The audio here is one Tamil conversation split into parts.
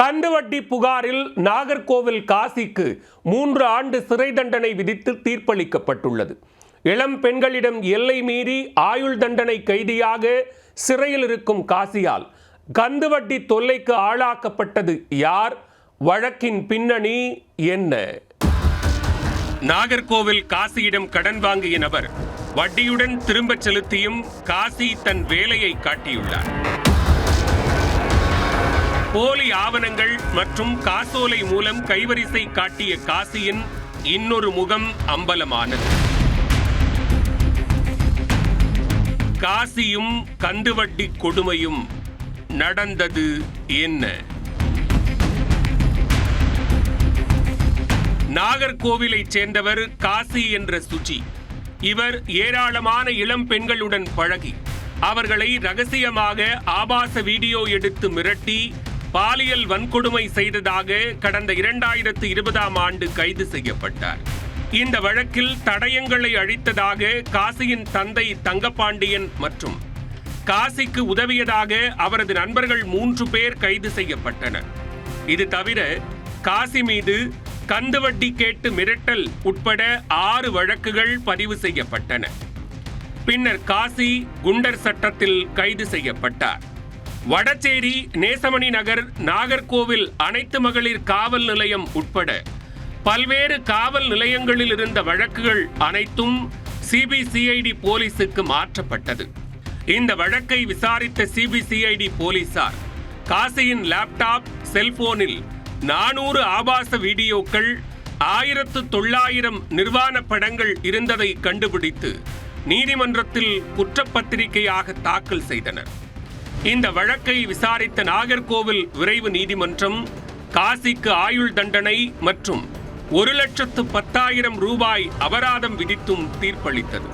கந்துவட்டி புகாரில் நாகர்கோவில் காசிக்கு மூன்று ஆண்டு சிறை தண்டனை விதித்து தீர்ப்பளிக்கப்பட்டுள்ளது. இளம் பெண்களிடம் எல்லை மீறி ஆயுள் தண்டனை கைதியாக சிறையில் இருக்கும் காசியால் கந்துவட்டி தொல்லைக்கு ஆளாக்கப்பட்டது யார்? வழக்கின் பின்னணி என்ன? நாகர்கோவில் காசியிடம் கடன் வாங்கிய நபர் வட்டியுடன் திரும்பச் செலுத்தியும் காசி தன் வேலையை காட்டியுள்ளார். போலி ஆவணங்கள் மற்றும் காசோலை மூலம் கைவரிசை காட்டிய காசியின் இன்னொரு முகம் அம்பலமானது. காசியும் கந்துவட்டி கொடுமையும் நடந்தது என்ன? நாகர்கோவிலைச் சேர்ந்தவர் காசி என்ற சுஜி. இவர் ஏராளமான இளம் பெண்களுடன் பழகி அவர்களை ரகசியமாக ஆபாச வீடியோ எடுத்து மிரட்டி பாலியல் வன்கொடுமை செய்ததாக கடந்த இரண்டாயிரத்து இருபதாம் ஆண்டு கைது செய்யப்பட்டார். இந்த வழக்கில் தடயங்களை அழித்ததாக காசியின் தந்தை தங்கபாண்டியன் மற்றும் காசிக்கு உதவியதாக அவரது நண்பர்கள் மூன்று பேர் கைது செய்யப்பட்டனர். இது தவிர காசி மீது கந்துவட்டி கேட்டு மிரட்டல் உட்பட ஆறு வழக்குகள் பதிவு செய்யப்பட்டன. பின்னர் காசி குண்டர் சட்டத்தில் கைது செய்யப்பட்டார். வடச்சேரி நேசமணி நகர் நாகர்கோவில் அனைத்து மகளிர் காவல் நிலையம் உட்பட பல்வேறு காவல் நிலையங்களில் இருந்த வழக்குகள் அனைத்தும் சிபிசிஐடி போலீசுக்கு மாற்றப்பட்டது. இந்த வழக்கை விசாரித்த சிபிசிஐடி போலீசார் காசியின் லேப்டாப் செல்போனில் நானூறு ஆபாச வீடியோக்கள் ஆயிரத்து தொள்ளாயிரம் நிர்வாண படங்கள் இருந்ததை கண்டுபிடித்து நீதிமன்றத்தில் குற்றப்பத்திரிகையாக தாக்கல் செய்தனர். இந்த வழக்கை விசாரித்த நாகர்கோவில் விரைவு நீதிமன்றம் காசிக்கு ஆயுள் தண்டனை மற்றும் ஒரு லட்சத்து பத்தாயிரம் ரூபாய் அபராதம் விதித்தும் தீர்ப்பளித்தது.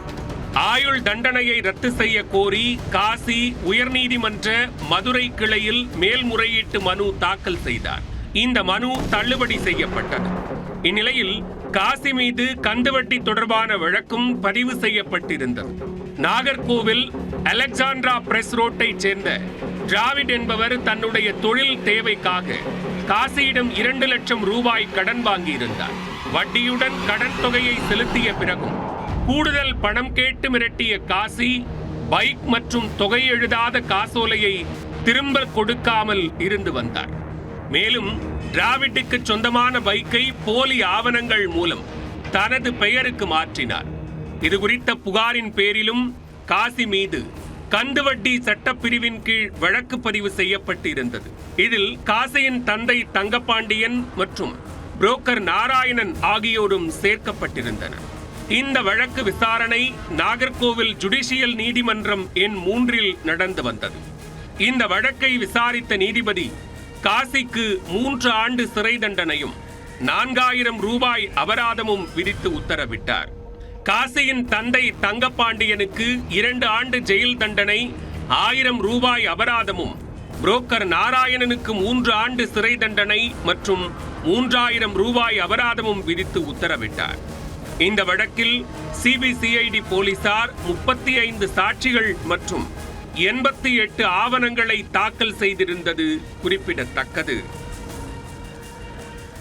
ஆயுள் தண்டனையை ரத்து செய்ய கோரி காசி உயர்நீதிமன்ற மதுரை கிளையில் மேல்முறையீட்டு மனு தாக்கல் செய்தார். இந்த மனு தள்ளுபடி செய்யப்பட்டது. இந்நிலையில் காசி மீது கந்துவட்டி தொடர்பான வழக்கும் பதிவு செய்யப்பட்டிருந்தது. நாகர்கோவில் அலெக்சாண்ட்ரா பிரஸ் ரோட்டை சேர்ந்த டிராவிட் என்பவர் தன்னுடைய தொழில் தேவைக்காக காசியிடம் இரண்டு லட்சம் ரூபாய் கடன் வாங்கியிருந்தார். வட்டியுடன் கடன் தொகையை செலுத்திய பிறகும் கூடுதல் பணம் கேட்டு மிரட்டிய காசி பைக் மற்றும் தொகை எழுதாத காசோலையை திரும்ப கொடுக்காமல் இருந்து வந்தார். மேலும் டிராவிட்டுக்கு சொந்தமான பைக்கை போலி ஆவணங்கள் மூலம் தனது பெயருக்கு மாற்றினார். இது குறித்த புகாரின் பேரிலும் காசி மீது கந்துவட்டி சட்டப்பிரிவின் கீழ் வழக்கு பதிவு செய்யப்பட்டு இருந்தது இதில் காசியின் தந்தை தங்கப்பாண்டியன் மற்றும் புரோக்கர் நாராயணன் ஆகியோரும் சேர்க்கப்பட்டிருந்தனர். இந்த வழக்கு விசாரணை நாகர்கோவில் ஜுடிஷியல் நீதிமன்றம் எண் மூன்றில் நடந்து வந்தது. இந்த வழக்கை விசாரித்த நீதிபதி காசிக்கு மூன்று ஆண்டு சிறை தண்டனையும் நான்காயிரம் ரூபாய் அபராதமும் விதித்து உத்தரவிட்டார். காசியின் தந்தை தங்கப்பாண்டியனுக்கு இரண்டு ஆண்டு ஜெயில் தண்டனை ஆயிரம் ரூபாய் அபராதமும் புரோக்கர் நாராயணனுக்கு மூன்று ஆண்டு சிறை தண்டனை மற்றும் மூன்றாயிரம் ரூபாய் அபராதமும் விதித்து உத்தரவிட்டார். இந்த வழக்கில் சிபிசிஐடி போலீசார் முப்பத்தி ஐந்து சாட்சிகள் மற்றும் எண்பத்தி எட்டு ஆவணங்களை தாக்கல் செய்திருந்தது குறிப்பிடத்தக்கது.